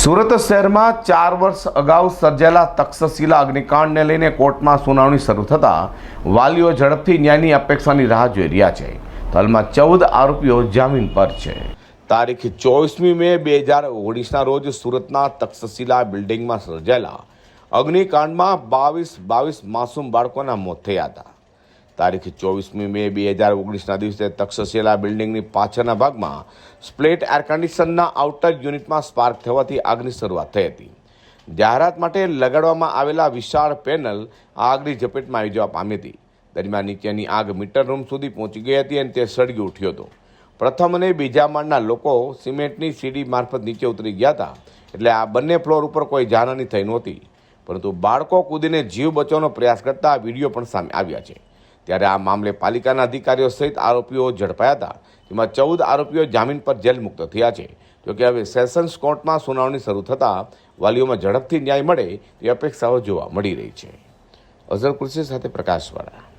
સુરત શહેરમાં ચાર વર્ષ અગાઉ સર્જાયેલા તક્ષશિલા અગ્નિકાંડને લઈને કોર્ટમાં સુનાવણી શરૂ થતાં વાલીઓ ઝડપથી ન્યાયની અપેક્ષાની રાહ જોઈ રહ્યા છે. હાલમાં ચૌદ આરોપીઓ જામીન પર છે. તારીખ ચોવીસમી મે બે હજાર ઓગણીસના રોજ સુરતના તક્ષશિલા બિલ્ડિંગમાં સર્જાયેલા અગ્નિકાંડમાં બાવીસ બાવીસ માસૂમ બાળકોના મોત થયા હતા. તારીખ ચોવીસમી મે બે હજાર ઓગણીસના દિવસે તક્ષશિલા બિલ્ડિંગની પાછળના ભાગમાં સ્પ્લેટ એર કન્ડિશનના આઉટર યુનિટમાં સ્પાર્ક થવાથી આગની શરૂઆત થઈ હતી. જાહેરાત માટે લગાડવામાં આવેલા વિશાળ પેનલ આગની ઝપેટમાં આવી જવા પામી હતી. દરમિયાન નીચેની આગ મીટર રૂમ સુધી પહોંચી ગઈ હતી અને તે સળગી ઉઠ્યો હતો. પ્રથમ અને બીજા માળના લોકો સિમેન્ટની સીડી મારફત નીચે ઉતરી ગયા હતા, એટલે આ બંને ફ્લોર ઉપર કોઈ જાનહાની થઈ નહોતી. પરંતુ બાળકો કૂદીને જીવ બચાવવાનો પ્રયાસ કરતા વીડિયો પણ સામે આવ્યા છે. ત્યારે આ મામલે પાલિકાના અધિકારીઓ સહિત આરોપીઓ ઝડપાયા હતા. જેમાં ચૌદ આરોપીઓ જામીન પર જેલ મુક્ત થયા છે. જોકે હવે સેશન્સ કોર્ટમાં સુનાવણી શરૂ થતાં વાલીઓમાં ઝડપથી ન્યાય મળે તે અપેક્ષાઓ જોવા મળી રહી છે. અઝર કૃષિ સાથે પ્રકાશવાળા.